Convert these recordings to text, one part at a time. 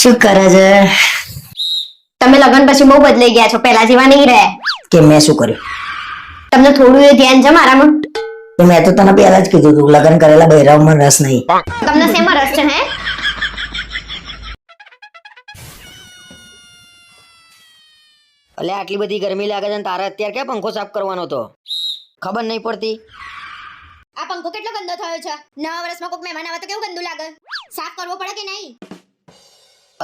શું કરે છે? તમે લગન પછી બહુ બદલાઈ ગયા છો પહેલા જેવા નહીં રહે. કે મેં શું કર્યું? તમને થોડું એ ધ્યાન છે મારામાં? તો મેં તો તને પહેલા જ કીધું તું લગન કરેલા બૈરાવમાં રસ નહીં. તમને શેમાં રસ છે હે? અલે આટલી બધી ગરમી લાગે છે ને તારે અત્યારે ક્યાં પંખો સાફ કરવાનો હતો? ખબર નહીં પડતી. આ પંખો કેટલો ગંદો થયો છે? નવા વર્ષમાં કોઈક મહેમાન આવે તો કેવું ગંદુ લાગે? સાફ કરવો પડે કે નહીં?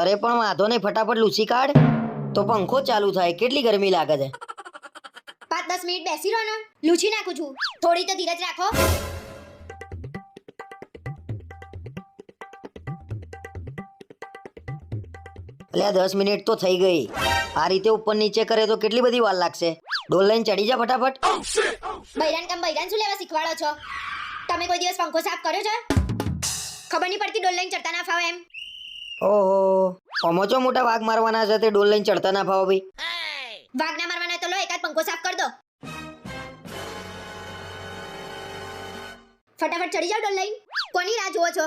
અરે પણ વાંધો નહીં ફટાફટ લૂસી કાઢ. તો પંખો ચાલુ થાય કેટલી ગરમી લાગે છે? પાંચ દસ મિનિટ બેસી રહો ને લૂછી નાખું છું. થોડી તો ધીરજ રાખો. એટલે દસ મિનિટ તો થઈ ગઈ. આ રીતે ઉપર નીચે કરે તો કેટલી બધી વાર લાગશે? ડોલ લઈને ચડી જા ફટાફટ. બૈરાન કામ બૈરાન શું લેવા શીખવાડો છો? તમે કોઈ દિવસ પંખો સાફ કર્યો છે? ખબર નહીં પડતી ડોલ લઈને ચડતા ના ફાવે એમ. ઓહો પમોચો મોટા વાઘ મારવાના છે તે ડોલ લઈને ચડતા ના ફાવો ભાઈ. વાઘ ના મારવાના હોય તો લો એકાદ પંખો સાફ કર દો. ફટાફટ ચડી જાવ ડોલ લઈને. કોની રાહ જુઓ છો?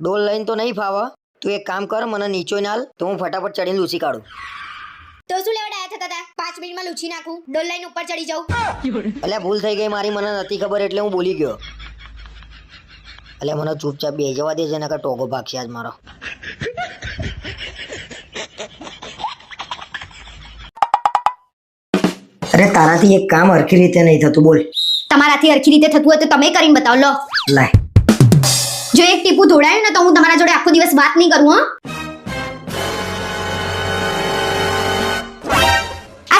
ડોલ લઈને તો નહીં ફાવા. તું એક કામ કર મને નીચો નાલ તો હું ફટાફટ ચડીને લૂસી કાઢું. મિનિટમાં લૂછી નાખું ડોલ લઈને ઉપર ચડી જાઉં. એટલે ભૂલ થઈ ગઈ મારી મને નથી ખબર એટલે હું બોલી ગયો. એટલે મને ચૂપચાપ બે જવા દેજે નકર ટોગો ભાગશે આજ મારો. અરે તારાથી એક કામ હરખી રીતે નહીં થતું બોલ. તમારાથી હરખી રીતે થતું હોય તો તમે કરીને બતાવો લો. લાય. જો એક ટીપું ધોડાયું ને તો હું તમારા જોડે આખો દિવસ વાત નહીં કરું હો?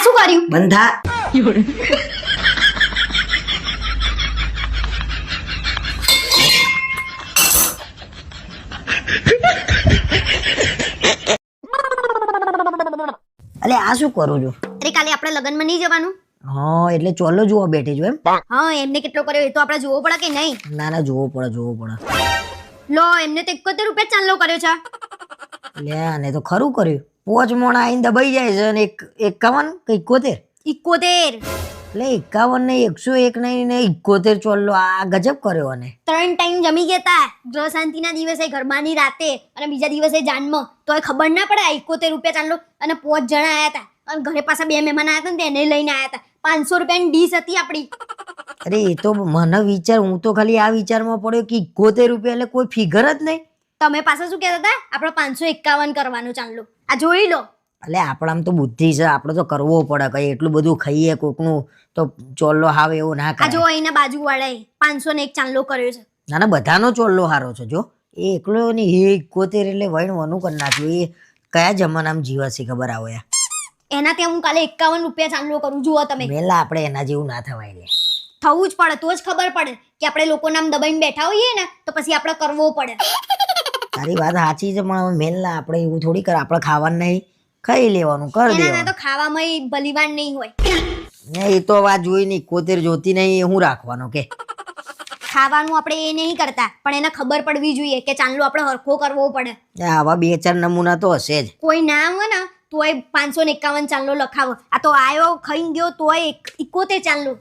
આ શું કર્યું? બંધા. અલે આ શું કરું છું? અરે કાલે આપણે લગ્નમાં નહીં જવાનું? હા એટલે ચોલો જુઓ બેઠી છું એમ. હા એમને કેટલો કર્યો એ તો આપણે જોવો પડે કે નહીં? ના ના જોવો પડે જોવો પડે. લો એમને તો એકોતેર રૂપિયા જ ચાંદલો કર્યો છે. લે આને તો ખરું કર્યું. પોચ મોણા આવીને દબાઈ જાય છે અને એક એકાવન કે ઇકોતેર? ઇકોતેર. એટલે એકાવન ને એકસો એક નહીં ને ઇકોતેર ચોલ્લો આ ગજબ કર્યો અને. ત્રણ ટાઈમ જમી ગયા તા ગ્રહ શાંતિના દિવસે ગરબાની રાતે અને બીજા દિવસે જાનમાં તોય ખબર ના પડે આ એકોતેર રૂપિયા ચાલો અને પોચ જણા આવ્યા હતા. અને ઘરે પાછા બે મહેમાન આયા હતા ને તેને લઈને આયા હતા. પાંચસો રૂપિયાની ડીશ હતી આપણી. અરે એ તો મને વિચાર હું તો ખાલી આ વિચારમાં પડ્યો કે ઇકોતેર રૂપિયા એટલે કોઈ ફિગર જ નહીં. તમે પાછા શું કહેતા હતા? આપણે પાંચસો એકાવન કરવાનું ચાંદલો આ જોઈ લો. એટલે આપણામાં તો બુદ્ધિ છે. આપણે તો કરવો પડે. કઈ એટલું બધું ખાઈએ કોકનું તો ચોલ્લો હાવ એવો ના આ જો કરે અહીંના બાજુવાળાએ પાંચસો ને એક ચાંદલો કર્યો છે. ના ના બધાનો ચોલ્લો હારો છે જો. એ એકલો ની એ ઇકોતેર એટલે વણવાનું કરી નાખ્યું. એ કયા જમાનામાં જીવાશે ખબર આવે? યાર. એના ત્યાં હું કાલે એકાવન રૂપિયા ચાંદલો કરું. જુઓ તમે. પેલા આપણે એના જેવું ના થવાય લે. થવું જ પડે. તો જ ખબર પડે કે આપણે લોકો નામ દબાઈને બેઠા હોઈએ ને તો પછી આપણે કરવો પડે. તારી વાત સાચી છે પણ મેલ ના આપણે એવું થોડી કર આપણે ખાવાનું નહીં ખાઈ લેવાનું કર દેવાનું. તો ખાવામાં બલિવાન નહીં હોય. ને એ તો વાત જોઈ નહીં કોતેર જોતી નહીં એ હું રાખવાનો કે. ખાવાનું આપણે એ નહીં કરતા પણ એને ખબર પડવી જોઈએ કે ચાંદલો આપણે હરખો કરવો પડે. આવા બે ચાર નમૂના તો હશે જ. કોઈ ના હોય ને તોય પાંચસો ને એકાવન ચાંદલો લખાવો. આ તો આયો ખાઈ ગયો તોય એકોતેર ચાંદલો.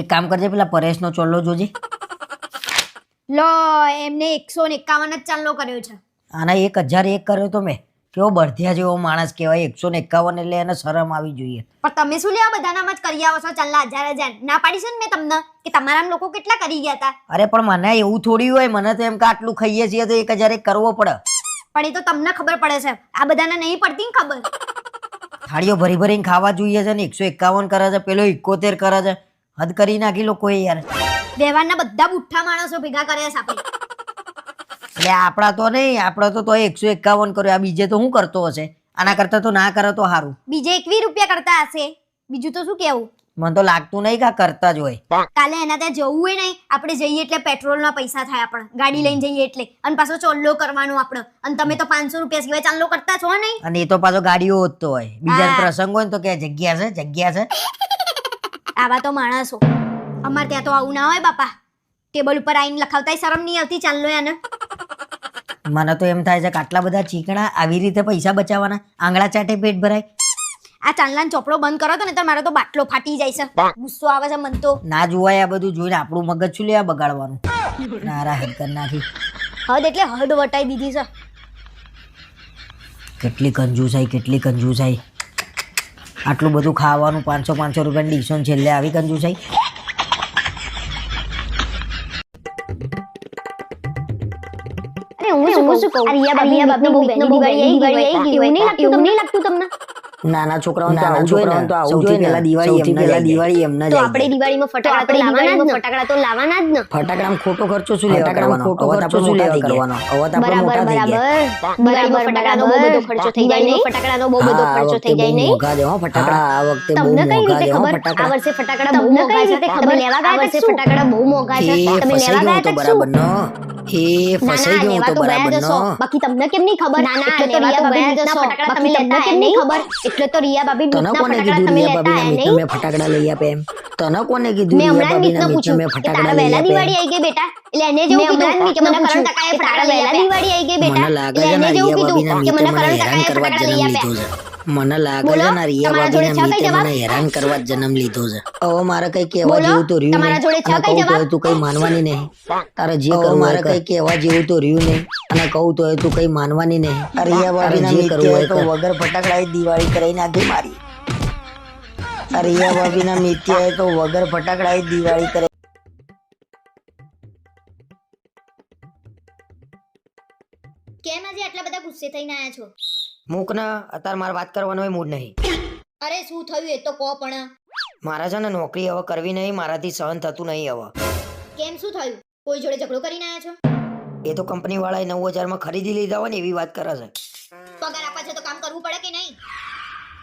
એક કામ કરજે પેલા પરેશનો ચોલ્લો જોજે. લો એમને એકસો ને એકાવન જ ચાંદલો કર્યો છે. આના એક હજાર એક કર્યો તો મેં. કેવો બળધિયા જેવો માણસ કહેવાય એકસો ને એકાવન એટલે એને શરમ આવી જોઈએ. પણ તમે શું લેવા બધાનામાં જ કરી આવો છો ચાલના હજાર હજાર. ના પાડી છે ને મેં તમને કે તમારા લોકો કેટલા કરી ગયા હતા? અરે પણ મને એવું થોડી હોય મને તો એમ કે આટલું ખાઈએ છીએ તો એક હજાર એક કરવો પડે. પણ એ તો તમને ખબર પડે છે. આ બધાને નહીં પડતી ખબર? થાળીઓ ભરી ભરીને ખાવા જોઈએ છે ને એકસો એકાવન કરે છે પેલો ઇકોતેર કરે છે. હદ કરી નાખી લોકો યાર. વ્યવહારના બધા બુઠ્ઠા માણસો ભેગા કર્યા છે આપણે. એટલે આપણા તો નહીં આપણા તો એકસો એકાવન કર્યો આ બીજે તો શું કરતો હશે? આના કરતા તો ના કરે તો સારું બીજે એકવી રૂપિયા કરતા હશે. બીજું તો શું કેવું? મને તો લાગતું નહીં કે કરતા જ હોય. કાલે એના ત્યાં જવું નહીં. આપણે જઈએ એટલે પેટ્રોલના પૈસા થાય આપણે. ગાડી લઈને જઈએ એટલે. અને પાછો ચોલ્લો કરવાનો આપણે. અને તમે તો પાંચસો રૂપિયા સિવાય ચાંદલો કરતા છો નહીં. અને એ તો પાછો ગાડીઓ હોતો હોય. બીજા હા. પ્રસંગ હોય તો કે જગ્યા છે જગ્યા છે. આવા તો માણસો. અમારે ત્યાં તો આવું ના હોય બાપા. ટેબલ ઉપર આવીને લખાવતા શરમ નહીં આવતી ચાંદલો એને મને તો એમ થાય છે કે આટલા બધા ચીકણા આવી રીતે પૈસા બચાવવાના? આંગળા ચાટે પેટ ભરાય? આ ચાંદલાન ચોપડો બંધ કરો તો ને તો મારો તો બાટલો ફાટી જાય છે. ગુસ્સો આવે છે મન તો. ના જોવાય આ બધું જોઈને આપણું મગજ શું લેવા બગાડવાનું? નારા હેડ કર નાખી. હદ એટલે હદ વટાઈ દીધી છે. કેટલી કંજૂસાઈ કેટલી કંજૂસાઈ. આટલું બધું ખાવાનું પાંચસો પાંચસો રૂપિયાની ડિશન છેલ્લે આવી કંજૂસાઈ. કહું બાબી બાબની બીકનો બહુ બેની દિવાળી આવી ગઈ લાગતું એવું નહીં લાગતું તમને નાના છોકરાઓ તો નાના આવું જોઈએ તો આવું જોઈએ પેલા દિવાળી એમને પહેલા જ દિવાળી એમને તો આપણે દિવાળીમાં ફટાકડા તો લાવવાના જ ને. ફટાકડા તો લાવવાના જ ને. ફટાકડામાં ખોટો ખર્ચો શું લેવા ફટાકડામાં કરવાનો ખોટો ખર્ચો શું લેવા કરવાનો? હવે તો આપણે મોટા થઈ ગયા. બરાબર. દિવાળીમાં ફટાકડાનો બહુ બધો ખર્ચો થઈ જાય નહીં. આ વખતે ફટાકડાનો બહુ બધો ખર્ચો થઈ જાય નહીં. બહુ મોંઘા દે હો ફટાકડા. તમને કઈ રીતે ખબર? આ વર્ષે ફટાકડા બહુ મોંઘા છે. તમે લેવા ગયો ગયા તો શું? બરાબરનો એ ના ફસાઈ ના ગયો લેવા તો તો ગયા બરાબરનો બાકી તમને કેમ નહીં ખબર? ના, ના, લેવા તો ગયા જશો. ફટાકડા તમે બાકી લેતા તમને કેમ નહીં ખબર એટલે તો રિયા બાબી તને કોને ફટાકડા કીધું તમે રિયા મિત્ર મેં ફટાકડા લઈ આપે એમ? તને કોને કીધું મેં હમણાં બાબીના પૂછ્યું મેં ફટાકડા વહેલા દિવાળી આવી ગઈ બેટા? એટલે એને જેવું કીધું કે મને કરણ કાકાએ ફટાકડા વહેલા દિવાળી આવી ગઈ બેટા? એટલે એને જેવું કીધું કે મને કરણ કરવા ફટાકડા લઈ આપ્યા લીધો છે. મને લાગે છે ના રિયા બાબી મિત્રે જવાબ? મને હેરાન કરવા જન્મ લીધો છે. હવે મારે કઈ કહેવા જેવું તો રહ્યું તમારા જોડે છ કઈ જવાબ? તું કઈ માનવાની નહીં. તારે જે કરવું મારે કઈ કહેવા જેવું તો રહ્યું નહીં. અને કહું તો તું કઈ માનવાની નહીં. રિયા બાબી બાબીના જે કરવું હોય તો વગર ફટાકડા દિવાળી કરાઈ નાખી મારી. આ ભાભી ના મિત્રએ તો વગર ફટાકડા દિવાળી કરે. કેમ આજે આટલા બધા ગુસ્સે થઈને આયા છો? મૂક ને અત્યારે મારે વાત કરવાનો મૂડ નહીં. અરે શું થયું એ તો કહો પણ. મારા છે ને નોકરી હવે કરવી નહીં મારાથી સહન થતું નહીં હવે. કેમ શું થયું? કોઈ જોડે ઝઘડો કરીને આયા છો? એ તો કંપની વાળાએ નવ હજારમાં ખરીદી લીધા હોય ને એવી વાત કરે છે. પગાર આપવા છે તો કામ કરવું પડે કે નહીં?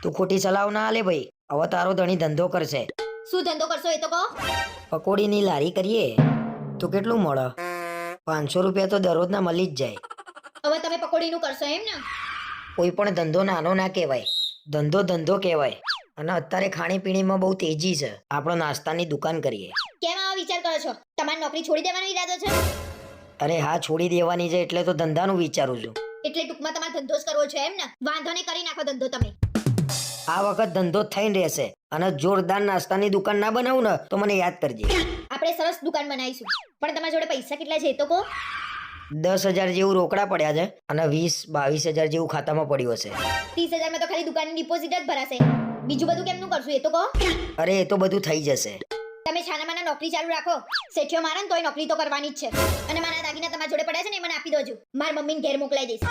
તું ખોટી સલાહ ના આલે ભાઈ. હવે તારો ધણી ધંધો કરશે. શું ધંધો કરશો એ તો કહો. પકોડીની લારી કરીએ તો કેટલું મળે? પાંચસો રૂપિયા તો દરરોજના મળી જ જાય. હવે તમે પકોડીનું કરશો એમ ને? કોઈ પણ ધંધો નાનો ના કહેવાય ધંધો ધંધો કહેવાય. અને અત્યારે ખાણીપીણીમાં બહુ તેજી છે. આપણો નાસ્તાની દુકાન કરીએ. કેમ આવો વિચાર કરો છો? તમારી નોકરી છોડી દેવાનો ઈરાદો છે? અરે હા છોડી દેવાની છે એટલે તો ધંધાનું વિચારું છું. એટલે ટૂંકમાં તમારે ધંધો જ કરવો છે એમ ને? વાંધો નહીં કરી નાખો ધંધો તમે. આ વખત ધંધો જ થઈને રહેશે. અને જોરદાર નાસ્તાની દુકાન ના બનાવું ને તો મને યાદ કરજે. આપણે સરસ દુકાન બનાવીશું. પણ તમારા જોડે પૈસા કેટલા છે એ તો કહો. દસ હજાર જેવું રોકડા પડ્યા છે અને વીસ બાવીસ હજાર જેવું ખાતામાં પડ્યું હશે. ત્રીસ હજારમાં તો ખાલી દુકાનની ડિપોઝિટ જ ભરાશે. બીજું બધું કેમનું કરશું એ તો કહો. અરે એ તો બધું થઈ જશે. તમે છાનામાના નોકરી ચાલુ રાખો. શેઠિયો મારે ને તોય નોકરી તો કરવાની જ છે. અને મારા દાગીના તમારા જોડે પડ્યા છે ને એ મને આપી દોજો. મારા મમ્મીને ઘેર મોકલાઈ દઈશ.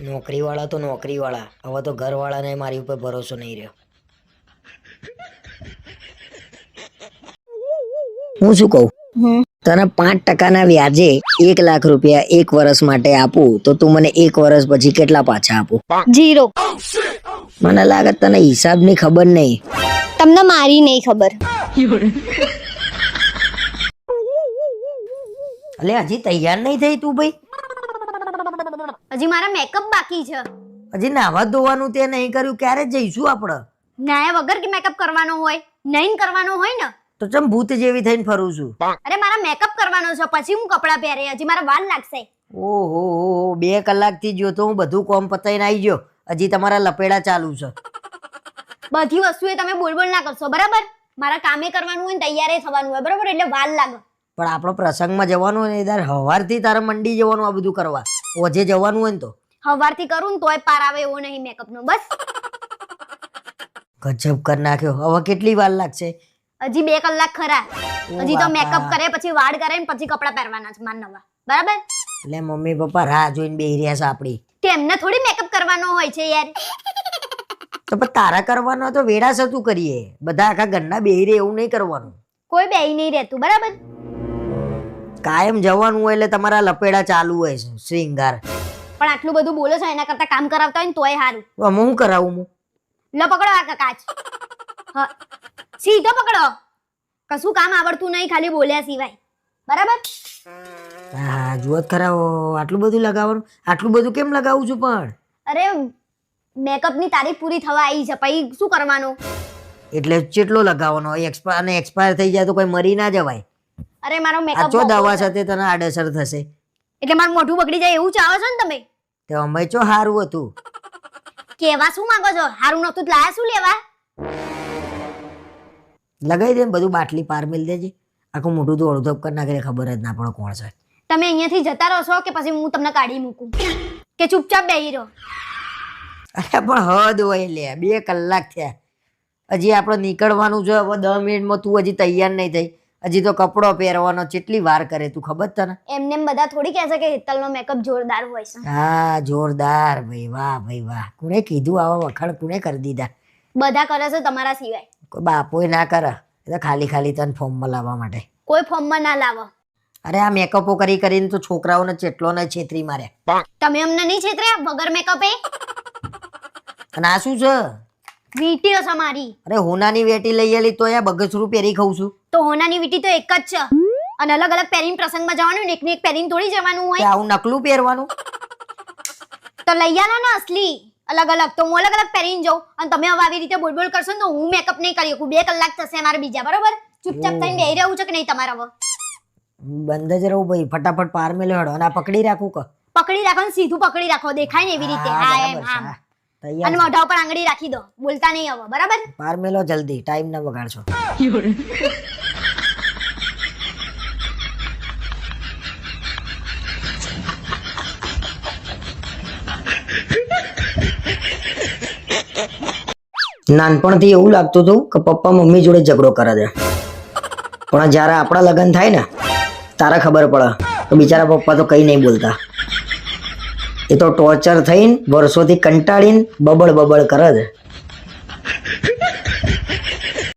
નોકરીવાળા તો નોકરીવાળા. હવે તો ઘરવાળાને મારી ઉપર ભરોસો નહીં રહ્યો. હું શું કહું? તને પાંચ ટકાના વ્યાજે એક લાખ રૂપિયા એક વર્ષ માટે આપું તો તું મને એક વર્ષ પછી કેટલા પાછા આપું? જીરો. મને લાગે તને હિસાબની ખબર નહીં. તમને મારી નહીં ખબર. એટલે હજી તૈયાર નહીં થઈ તું ભાઈ? હજી મારા મેકઅપ બાકી છે. હજી નાવા ધોવાનું તે નહીં કર્યું ક્યારે જઈશું આપણે? નાયા વગર કે મેકઅપ કરવાનો હોય? નહીં કરવાનો હોય ને? તો ચમ ભૂત જેવી થઈને ફરું છું. અરે મારા મેકઅપ કરવાનો છે પછી હું કપડાં પહેરે હજી મારા વાલ લાગશે. ઓહો બે કલાકથી જો તો હું બધું કોમ પતાઈને આવી ગયો હજી તમારા લપેડા ચાલુ છે. બધી વસ્તુ એ તમે બોલ બોલ ના કરશો બરાબર? મારા કામે કરવાનું હોય ને તૈયારે થવાનું હોય બરાબર? એટલે વાલ લાગે. પણ આપણો પ્રસંગમાં જવાનું હોય ને તાર હવારથી તારે મંડી જવાનું આ બધું કરવા. ઓજે જવાનું હોય ને તો. હવારથી કરું ને તોય પાર આવે એવો નહીં મેકઅપ નો બસ. ગજબ કરી નાખ્યો. હવે કેટલી વાર લાગશે? હજી બે કલાક ખરા. હજી તો મેકઅપ કરે પછી વાળ કરે ને પછી કપડાં પહેરવાના છે માર નવા. બરાબર? એટલે મમ્મી પપ્પા રાહ જોઈને બેહી રહ્યા છે આપણી. તેમને થોડી મેકઅપ કરવાનો હોય છે યાર. તો પણ તારા કરવાનો તો વેડા સતું કરીએ. બધા આખા ઘરના બેહી રહે એવું નહીં કરવાનું. કોઈ બેહી નહીં રહેતું બરાબર? કાયમ જવાનું હોય એટલે તમારા લપેડા ચાલુ હોય છે શ્રીંગાર પણ આટલું બધું બોલો છો એના કરતા કામ કરાવતા હોય ને તોય સારું આમાં હું કરાવું હું? લો પકડો આ કાચ. હા સીધો પકડો. કશું કામ આવડતું નહીં ખાલી બોલ્યા સિવાય. બરાબર? હા જુઓ ખરા આટલું બધું લગાવવાનું? આટલું બધું કેમ લગાવું છું પણ? અરે મેકઅપની તારીખ પૂરી થવા આવી છે પછી શું કરવાનું? એટલે ચેટલો લગાવવાનો? એક્સપાયર અને એક્સપાયર થઈ જાય તો કોઈ મરી ના જવાય. અરે મારો મેકઅપ ચો દવા સાથે તને આડઅસર થશે? એટલે મારું મોઢું બગડી જાય એવું ચાહો છો ને તમે? તે અમે ચો સારું હતું. કેવા શું માંગો છો? હારું નતું લાયા શું લેવા? લગાવી દે ને બધું બાટલી પાર મિલ દેજે. આખું મોઢું તો અડધો કરી નાખે ખબર જ ના પડે કોણ છે. તમે અહીંયાથી જતા રહો છો કે પછી હું તમને કાઢી મૂકું? કે ચૂપચાપ બેહી રહો? અરે પણ હદ હોય લે બે કલાક થયા. હજી આપણે નીકળવાનું છે હવે દસ મિનિટમાં તું હજી તૈયાર નહીં થઈ. હજી તો કપડો પહેરવાનો કેટલી વાર કરે તું ખબર તને? એમને એમ બધા થોડી કહેશે કે હેતલનો મેકઅપ જોરદાર હોય છે. હા જોરદાર. ભાઈ વાહ ભાઈ વાહ. કોણે કીધું આવા વખાણ કોણે કરી દીધા? બધા કરે છે તમારા સિવાય. કોઈ બાપોય ના કરે. એ તો ખાલી ખાલી તને ફોર્મમાં લાવવા માટે. કોઈ ફોર્મમાં ના લાવો. અરે આ મેકઅપો કરી કરીને તો છોકરાઓને ચેટલો ને છેતરી માર્યા તમે અમને નહીં છેતર્યા? વગર મેકઅપે અને આ શું છે? વીટીઓ છે મારી. અરે હોનાની વેટી લઈ આલી તો આ બગસરું પહેરી ખાઉં છું. તો હોનાની વીટી તો એક જ છે. અને અલગ અલગ પહેરીને પ્રસંગમાં જવાનું ને એકને એક પહેરીને થોડી જવાનું હોય. આવું નકલું પહેરવાનું? તો લઈ આવો ને અસલી. અલગ અલગ. તો હું અલગ અલગ પહેરીને જાઉં. અને તમે હવે આવી રીતે બોલ બોલ કરશો ને તો હું મેકઅપ નહીં કરી શકું. બે કલાક થશે મારે બીજા બરોબર? ચૂપચાપ થઈને બેહી રહેવું છે કે નહીં તમારે હવે? બંધ જ રહું ભાઈ. ફટાફટ પાર મેલ્યો હડો. અને આ પકડી રાખું કે? પકડી રાખો ને સીધું પકડી રાખો. દેખાય ને એવી રીતે. હા, હા એમ આમ. અને મોઢા ઉપર આંગળી રાખી દો. બોલતા નહીં હવે બરાબર? પાર મેલો જલ્દી. ટાઈમ ના બગાડશો. નાનપણથી એવું લાગતું હતું કે પપ્પા મમ્મી જોડે ઝઘડો કરે છે. પણ જ્યારે આપણા લગ્ન થાય ને, તારે ખબર પડે કે બિચારા પપ્પા તો કઈ નહીં બોલતા. એ તો ટોર્ચર થઈને, વર્ષોથી કંટાળીને બબડ બબડ કરે છે.